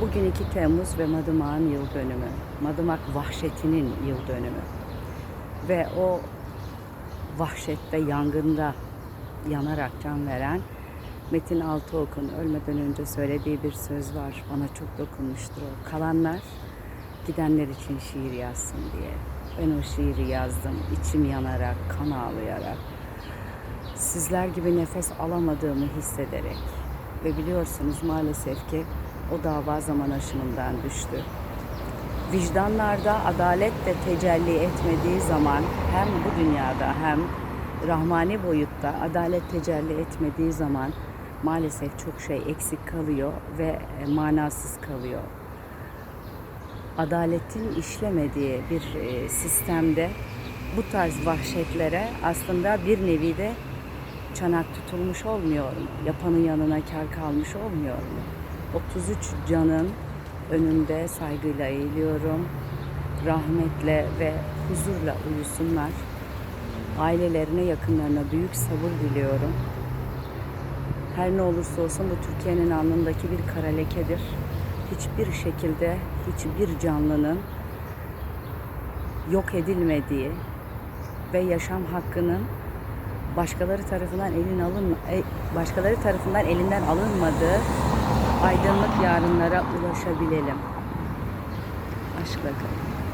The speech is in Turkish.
Bugün 2 Temmuz ve Madımak'ın yıl dönümü. Madımak vahşetinin yıl dönümü. Ve o vahşette, yangında yanarak can veren Metin Altıok'un ölmeden önce söylediği bir söz var. Bana çok dokunmuştur o. Kalanlar gidenler için şiir yazsın diye. Ben o şiiri yazdım. içim yanarak, kan ağlayarak. Sizler gibi nefes alamadığımı hissederek. Ve biliyorsunuz maalesef ki o dava zaman aşımından düştü. Vicdanlarda adalet de tecelli etmediği zaman hem bu dünyada hem rahmani boyutta adalet tecelli etmediği zaman maalesef çok şey eksik kalıyor ve e, manasız kalıyor. Adaletin işlemediği bir e, sistemde bu tarz vahşetlere aslında bir nevi de çanak tutulmuş olmuyor mu? Yapanın yanına kar kalmış olmuyor mu? 33 canın önünde saygıyla eğiliyorum. Rahmetle ve huzurla uyusunlar. Ailelerine, yakınlarına büyük sabır diliyorum. Her ne olursa olsun bu Türkiye'nin alnındaki bir kara lekedir. Hiçbir şekilde hiçbir canlının yok edilmediği ve yaşam hakkının başkaları tarafından elin alın e, başkaları tarafından elinden alınmadığı aydınlık yarınlara ulaşabilelim. Aşkla kalın.